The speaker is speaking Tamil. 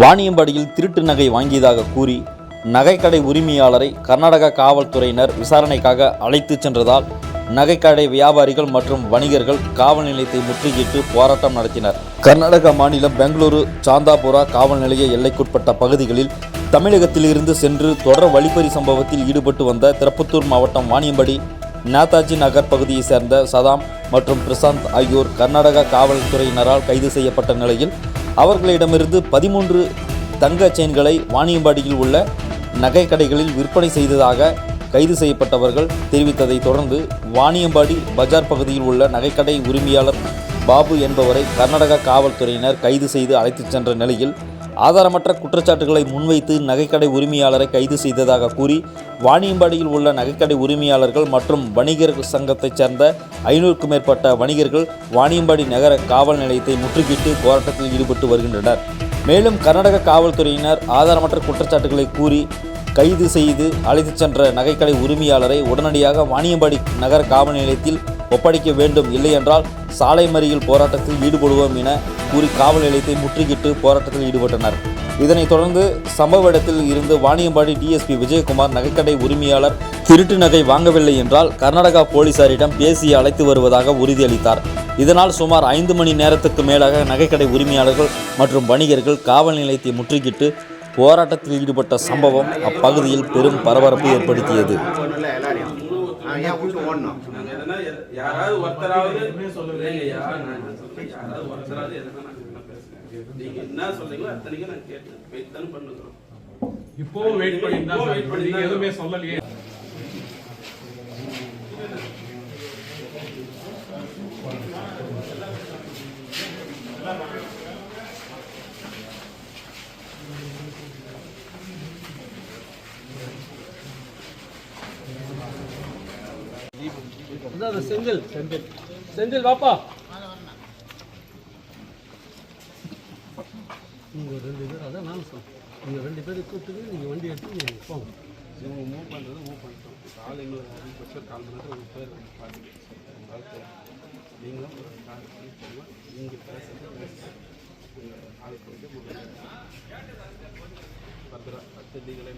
வாணியம்பாடியில் திருட்டு நகை வாங்கியதாக கூறி நகைக்கடை உரிமையாளரை கர்நாடக காவல்துறையினர் விசாரணைக்காக அழைத்துச் சென்றதால் நகைக்கடை வியாபாரிகள் மற்றும் வணிகர்கள் காவல் நிலையத்தை முற்றுகையிட்டு போராட்டம் நடத்தினர். கர்நாடக மாநிலம் பெங்களூரு சாந்தாபுரா காவல் நிலைய எல்லைக்குட்பட்ட பகுதிகளில் தமிழகத்திலிருந்து சென்று தொடர் வழிப்பறி சம்பவத்தில் ஈடுபட்டு வந்த திருப்பத்தூர் மாவட்டம் வாணியம்பாடி நேதாஜி நகர் பகுதியைச் சேர்ந்த சதாம் மற்றும் பிரசாந்த் ஆகியோர் கர்நாடக காவல்துறையினரால் கைது செய்யப்பட்ட நிலையில் அவர்களிடமிருந்து பதிமூன்று தங்க செயின்களை வாணியம்பாடியில் உள்ள நகை கடைகளில் விற்பனை செய்ததாக கைது செய்யப்பட்டவர்கள் தெரிவித்ததை தொடர்ந்து வாணியம்பாடி பஜார் பகுதியில் உள்ள நகைக்கடை உரிமையாளர் பாபு என்பவரை கர்நாடக காவல்துறையினர் கைது செய்து அழைத்துச் சென்ற நிலையில் ஆதாரமற்ற குற்றச்சாட்டுகளை முன்வைத்து நகைக்கடை உரிமையாளரை கைது செய்ததாக கூறி வாணியம்பாடியில் உள்ள நகைக்கடை உரிமையாளர்கள் மற்றும் வணிகர் சங்கத்தைச் சேர்ந்த ஐநூறுக்கும் மேற்பட்ட வணிகர்கள் வாணியம்பாடி நகர காவல் நிலையத்தை முற்றுகிட்டு போராட்டத்தில் ஈடுபட்டு வருகின்றனர். மேலும் கர்நாடக காவல்துறையினர் ஆதாரமற்ற குற்றச்சாட்டுகளை கூறி கைது செய்து அழைத்துச் சென்ற நகைக்கடை உரிமையாளரை உடனடியாக வாணியம்பாடி நகர காவல் நிலையத்தில் ஒப்படைக்க வேண்டும் இல்லையென்றால் சாலை மறியல் போராட்டத்தில் ஈடுபடுவோம் என கூறி காவல் நிலையத்தை முற்றுகிட்டு போராட்டத்தில் ஈடுபட்டனர். இதனைத் தொடர்ந்து சம்பவ இடத்தில் இருந்து வாணியம்பாடி டிஎஸ்பி விஜயகுமார் நகைக்கடை உரிமையாளர் திருட்டு நகை வாங்கவில்லை என்றால் கர்நாடகா போலீசாரிடம் பேசி அழைத்து வருவதாக உறுதியளித்தார். இதனால் சுமார் ஐந்து மணி நேரத்துக்கு மேலாக நகைக்கடை உரிமையாளர்கள் மற்றும் வணிகர்கள் காவல் நிலையத்தை முற்றுகிட்டு போராட்டத்தில் ஈடுபட்ட சம்பவம் அப்பகுதியில் பெரும் பரபரப்பு ஏற்படுத்தியது. ஆ, ஏன் விட்டு ஓடணும்? யாராவது ஒருத்தராவது நான் யாராவது ஒருத்தராவது எதனா நாங்க என்ன பேசுங்க. நீங்க என்ன சொல்றீங்களோ அத்தனைக்கும் நான் கேட்டு வெயிட் தானே பண்ணுகிறோம். இப்போ வெயிட். பண்ணி எதுவுமே சொல்லலையே. செந்தில் செந்தில். செந்தில் வாப்பா. நீங்கள் ரெண்டு பேர் அதான் நானும் சொன்னேன். நீங்கள் ரெண்டு பேரும் கூப்பிட்டு நீங்கள் வண்டி எடுத்து நீங்கள் போங்க. இவங்க மூவ் பண்றது மூவ் பண்ணிட்டோம். கால் அஞ்சு பர்சன்ட் கால் மணி நேரம் உங்க பேர் உங்களால் நீங்களும் ஒரு கால் பண்ணி போகலாம் நீங்க பேசுறது பேசுறது. ஆளுக்கு வந்து ஃபர்தராக அடுத்த லீகலை